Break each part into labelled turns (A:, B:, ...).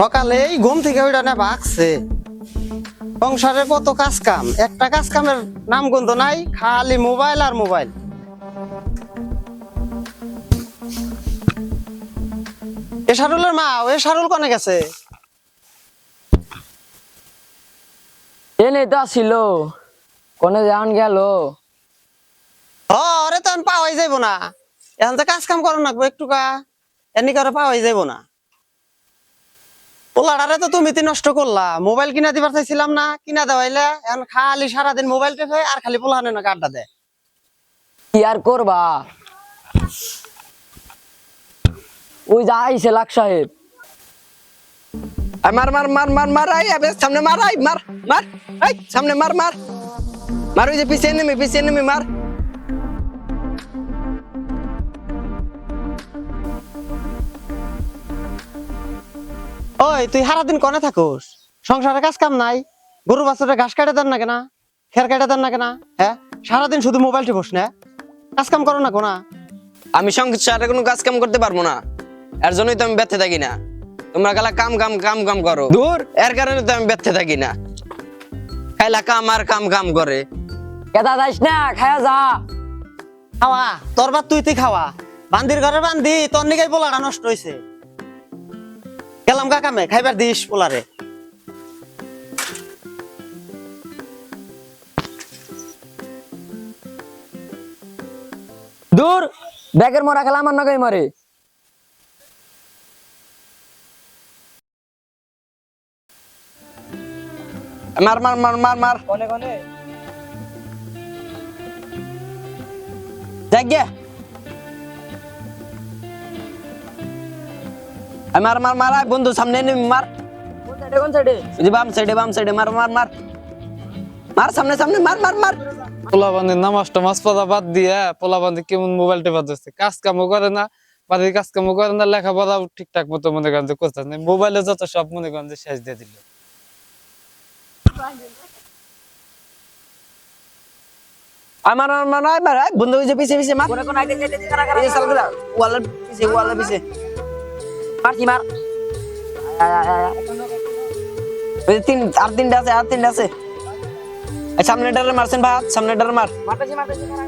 A: সকালে এই ঘুম থেকে ওইটা না ভাগছে সংসারে কত কাজ কাম একটা কাজ কামের নাম গন্ধ নাই খালি মোবাইল আর মোবাইল। এ মা এ শারুল কনে গেছে?
B: এনে তো আসিল। কোনে যান গেল।
A: হরে তো এখন পাওয়াই যাইব না। এখন তো কাজ কাম করো নাকবো একটু কা এনি করে পাওয়াই যাইব না। পোলাডারে তো তুমি তো নষ্ট করলা। মোবাইল কিনা দিবার চাইছিলাম না কিনা দেওয়াইলে। এখন খালি সারাদিন মোবাইল টেপে আর খালি পোলাহানে না দেয়।
B: কি আর করবা? ওই যা আইছে লাখ সাহেব।
C: মার মার মার মার মার আই আবে সামনে মার আই মার মার আই সামনে মার মার। মার ওই যে পিছিয়ে নেমে পিছিয়ে নেমে মার।
A: ওই তুই সারাদিন কনে থাকুস? সংসারে কাজ কাম নাই? গরু বাছুরে ঘাস কাটে দেন না কেনা? খের কাটে দেন না কেনা? হ্যাঁ সারাদিন শুধু মোবাইল টিপোস না? কাজ কাম করো না কোনা
C: আমি সংসারে কোনো কাজ কাম করতে পারব না। এর জন্যই তো আমি ব্যর্থ থাকি না। তোমরা গালা কাম কাম কাম কাম করো। দূর! এর কারণে তো আমি ব্যর্থ থাকি না। খাইলা কাম আর কাম কাম করে।
B: কেদা যাইস না? খায়া যা।
A: খাওয়া? তোর বাদ তুই তুই খাওয়া। বান্দির ঘরে বান্ধি তোর নিগাই পোলাটা নষ্ট হইছে। গেলাম কাকামে খাইবার দিস পোলারে।
B: দূর ব্যাগের মরা খেলা আমার নগাই মরে।
C: মার মার মার মার মার।
B: কোনে কোনে?
C: যাক মার মার মার বন্ধু সামনে নেমে মার।
B: কোন সাইডে
C: বাম সাইডে বাম সাইডে মার মার মার। মার সামনে সামনে মার মার মার।
D: পোলাবান্দির নামাজ টামাজ পড়া বাদ দিয়ে পোলাবান্দি কেমন মোবাইল টেপা কাজ কামও করে না বাড়ির কাজ কামও করে না লেখাপড়াও ঠিকঠাক মতো মনে করেন যে করতে না। মোবাইলে যত সব মনে করেন যে শেষ দিয়ে দিল।
C: আয় মার মার মার আয় মার আয়। বন্ধু ওই যে পিছে পিছে মার।
B: কোনে আইতে আইতে কারা কারা মারছি মার। আয়, আয়, আয়, আয়।
C: ওই যে তিন আর তিনটা আছে আর তিনটা আছে। এই সামনেটারে মারছেন ভাত মার।
B: মারতেছি কারা কারা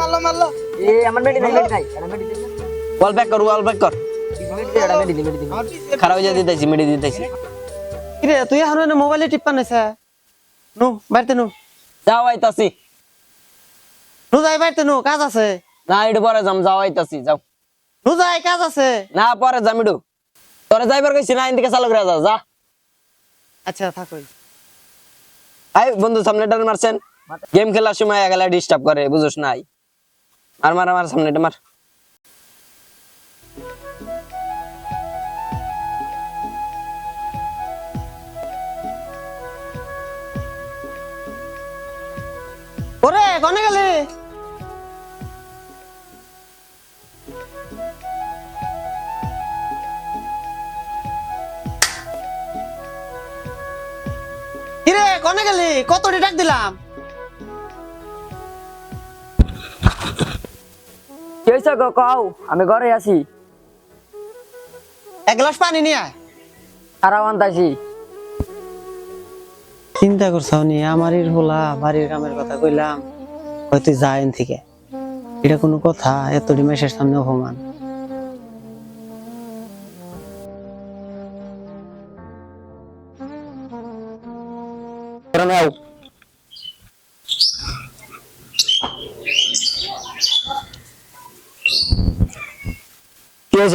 B: মারলো মারলো। এ আমার মেডি নাই মেডি নাই। এটা
C: ওয়াল ব্যাক কর ওয়াল ব্যাক কর।
B: এটা
C: খারাপ হয়ে দিতেছি মেডি দিতেছি
A: কিরে তুই এখন মোবাইলে টিপ্পা নাইছে নু বাড়িতে নু।
C: যাও আইতাছি।
A: নু যাই বাড়িতে নু কাজ আছে।
C: না একটু পরে যাম যাও আইতাছি যাও।
A: যাই কাজ আছে?
C: না পরে একটু তোরে যাইবার কইছি না এদিকে চালু করে যা। যা
A: আচ্ছা থাকই
C: আই বন্ধু সামনেটারে মারছেন? গেম খেলার সময় এগালা ডিস্টার্ব করে বুঝোস নাই। মার মার মার সামনেটা মার।
A: ওরে কনে গেলি? কিরে কনে গেলি? কতটি ডাক দিলাম?
B: কি গো কও? আমি ঘরে আছি।
A: এক গ্লাস পানি নিয়ে আয়।
B: খারাপ আনতাছি
A: চিন্তা করছাও নি আমারই হোলা বাড়ির কামের কথা কইলাম। হয়তো যাইন থেকে। এটা কোনো কথা এত ডিমেশের সামনে অপমান।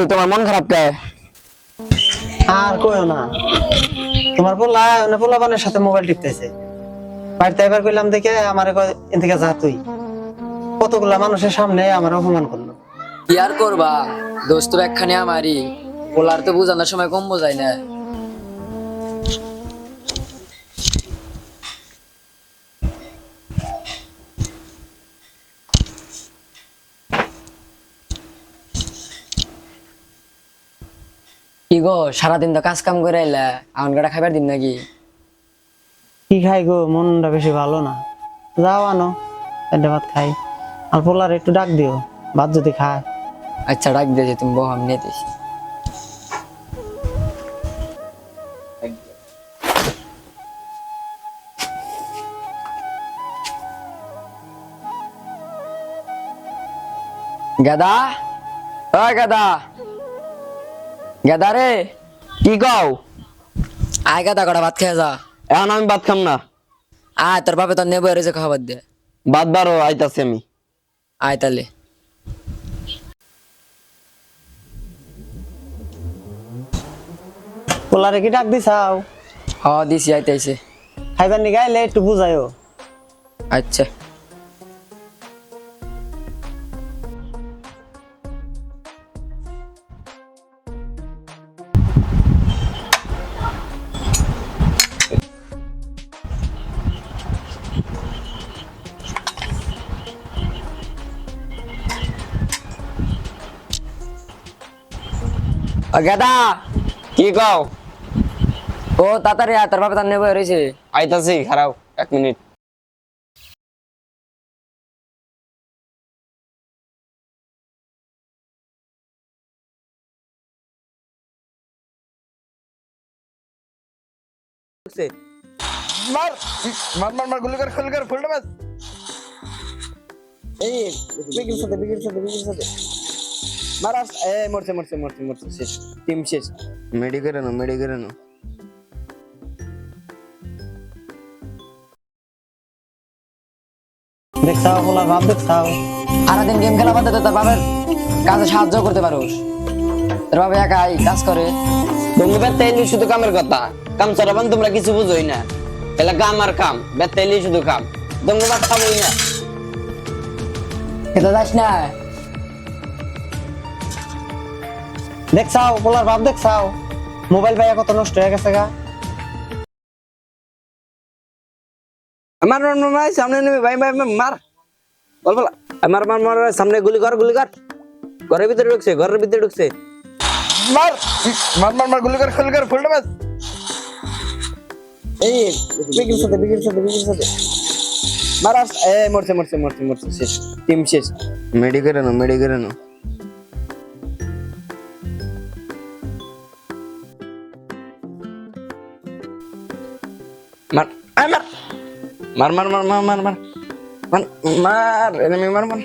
B: হইছে তোমার মন খারাপ কে?
A: আর কইও না। তোমার পোলা না পোলা বানের সাথে মোবাইল টিপতেছে। বাইরে এবার কইলাম দেখে আমার এন থেকে যা তুই। কতগুলা মানুষের সামনে আমার অপমান করল।
B: কি আর করবা? দোস্ত একখানে আমারই। পোলার তো বুঝানোর সময় কম বোঝায় না। কি গো সারাদিন তো কাজ কাম করে আইলা এখন কাটা খাবার দিন নাকি?
A: কি খাই গো মনটা বেশি ভালো না। যাও আনো একটা ভাত খাই। আর পোলার একটু ডাক দিও ভাত যদি খায়।
B: আচ্ছা ডাক দিয়েছি তুমি বহ আমি নিতেছি গাদা? ওই গাদা। গাদা রে
C: কি কও?
B: আয় গাদা কটা ভাত খেয়ে যা।
C: এখন আমি ভাত খাম না।
B: আয় তোর বাপে তোর নেব এসে খাবার দে।
C: ভাত বারো আইতাছি আমি।
B: আয় তাহলে।
A: পোলারে কি ডাক দিছাও?
B: হ দিছি আইতাইছে।
A: খাইবার নি গাইলে একটু বুঝাইও
B: আচ্ছা। ও গেদা
C: কি কও?
B: ও তাড়াতাড়ি আয় তোর বাবা তার নেবে রয়েছে
C: আইতাছি খারাপ এক মিনিট।
E: से मार मार मार मार गोली कर মারাস এ মরছে মরছে মরছে মরছে শেষ টিম শেষ। মেডি করে না মেডি করে
A: দেখছাও পোলার ভাব দেখছাও।
B: সারাদিন গেম খেলা বাদ তোর বাপের কাজে সাহায্য করতে পারোস। তোর বাবা একাই কাজ করে।
C: তুমি বেতাইলি শুধু কামের কথা। কাম চড়াবান তোমরা কিছু বুঝোই না। এলা কাম আর কাম বেতাইলি শুধু কাম। তুমি ভাত খাবোই না।
B: খেতে যাস না?
A: দেখছাও পোলার ভাব দেখছাও মোবাইল ভাইয়া কত নষ্ট হয়ে গেছে গা।
C: মার মার মার মার সামনে নেমে ভাই ভাই মার। বল বল। মার মার মার মার, সামনে গুলি কর গুলি কর। ঘরের ভিতরে ঢুকছে ঘরের ভিতরে ঢুকছে।
E: মার মার মার মার গুলি কর গুলি কর ফুলটা বাস এই বিগির সাথে বিগির সাথে বিগির সাথে। মারাস এ মরছে মরছে মরছে মরছে শেষ। টিম শেষ। মেডি করে না মেডি করে না মার আয় মার মার মার মার মার মার মার মার মার enemy মার মার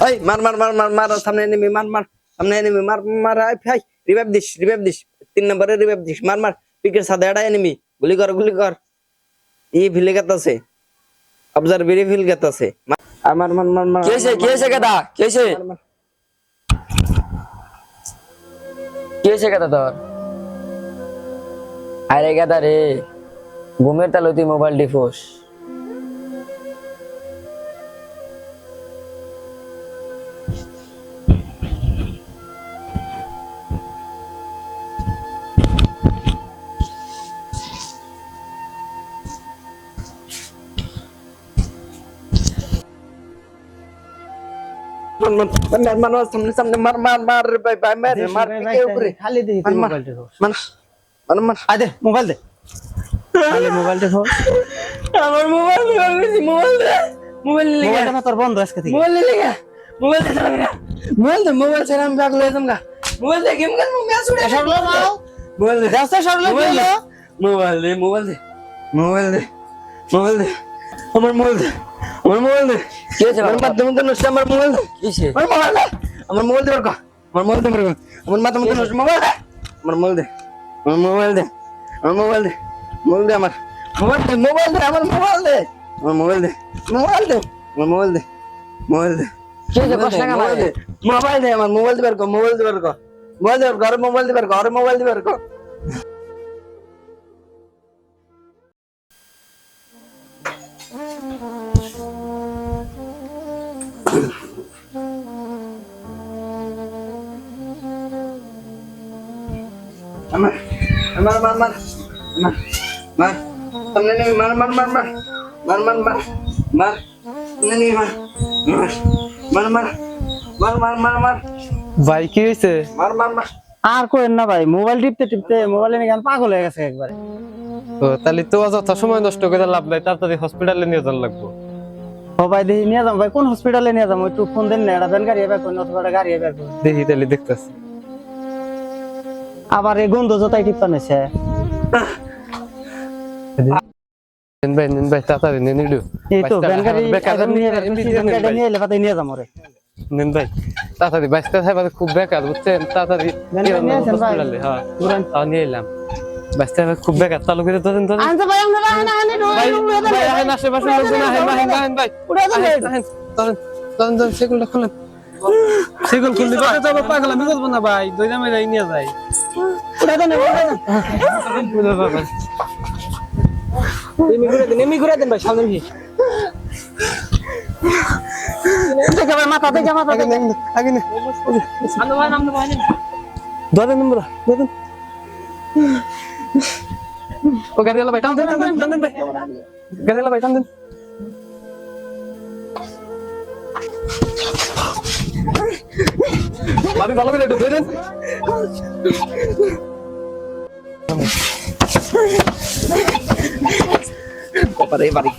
E: ওই মার মার মার মার মার সামনে enemy মার মার সামনে enemy মার মার আই ভাই রিভাইভ দিস রিভাইভ দিস তিন নম্বরে রিভাইভ দিস মার মার পিকের সাথে এটা enemy গুলি কর গুলি কর ই ভিলে গেতাছে অবজারভেরি ফিল গেতাছে আর মার মার মার মার
B: কি হয়েছে কি হয়েছে গাদা কি হয়েছে
E: মার, মার।
B: কি হয়েছে গাদা তোর আরে গাদা রে ঘুমের তালতি মোবাইল
C: ডিফোস সামনে সামনে মার মার মার ভাই ভাই মার মার উপরে
A: খালি
C: দেখি
A: মোবাইল ডিফোস
C: মোবাইল মোবাইলটা আমার
A: মোবাইল নিয়ে মোবাইল দে মোবাইল
B: বন্ধ মোবাইল মোবাইল দে মোবাইল মোবাইল
A: দে গেম
B: মোবাইল দে মোবাইল দে। মোবাইল দে মোবাইল দে মোবাইল দে। আমার মোবাইল দে। আমার মোবাইল দে।
C: আমার আমার মোবাইল দে। আমার মোবাইল দে। আমার মোবাইল দে আমার মোবাইল দে আমার মাথা মতো আমার মোবাইল দে। মোবাইল দে আমার মোবাইল দে মোবাইল দে আমার। মোবাইল দে মোবাইল দে আমার মোবাইল দে। আমার মোবাইল দে মোবাইল দে আমার মোবাইল দে মোবাইল দে।
B: কষ্ট
C: মোবাইল দে মোবাইল দে আমার মোবাইল দিবার মোবাইল দিবার মোবাইল দিবার ঘরে মোবাইল দিবার ঘরে মোবাইল দে আমার মার মার। মার মার। সামনে নেই মার মার মার মার। মার মার মার। মার। সামনে নেই মার মার। মার মার। মার মার মার
D: ভাই কি হয়েছে
E: মার মার মার।
A: আর করেন না ভাই মোবাইল টিপতে টিপতে মোবাইলে নিয়ে গান পাগল হয়ে গেছে একবারে।
D: ও তাহলে তো যত সময় নষ্ট করে লাভ নাই তাড়াতাড়ি হসপিটালে নিয়ে যাওয়ার লাগবো।
A: ও ভাই দেখি নিয়ে যাব ভাই কোন হসপিটালে নিয়ে যাব একটু ফোন দেন না এটা ভ্যান গাড়ি এবার কোন অথবা গাড়ি এবার কোন।
D: দেখি তাহলে দেখতেছি।
A: আবার এই গন্ধ জোতাই টিপা নিছে।
D: ভাই নেন ভাই তাড়াতাড়ি নেন একটু
A: এই তো নিয়ে এলে পাতাই যাব রে
D: নেন ভাই তাড়াতাড়ি খুব বেকার বুঝছেন? তাড়াতাড়ি হ্যাঁ নিয়ে এলাম। বেকার চালু করে ধরেন ধরেন।
A: আনতে ভাই আমরা রাখেন
D: ভাই ভাই আহেন আশেপাশে লোকজন আহেন আহেন আহেন ভাই।
A: উড়ে দেন
D: আহেন আহেন ধরেন ধরেন ধরেন সেগুলো খুলেন সেগুলো খুললি পাগল আমি বলব না ভাই। দইরা নিয়ে যাই।
A: দেন দেন
D: বুঝতে পারবেন
B: এমনি ঘুরে দেন দেন ভাই সামনে
A: মাথা দেখে মাথা দেখে।
D: আগে নে ধরেন নম্বর ধরেন। ও ভাই টান দেন টান দেন দেন ভাই। গাড়ি ভাই টান দেন। ভাবি ভালো করে একটু ধরেন
E: Paparay, paray.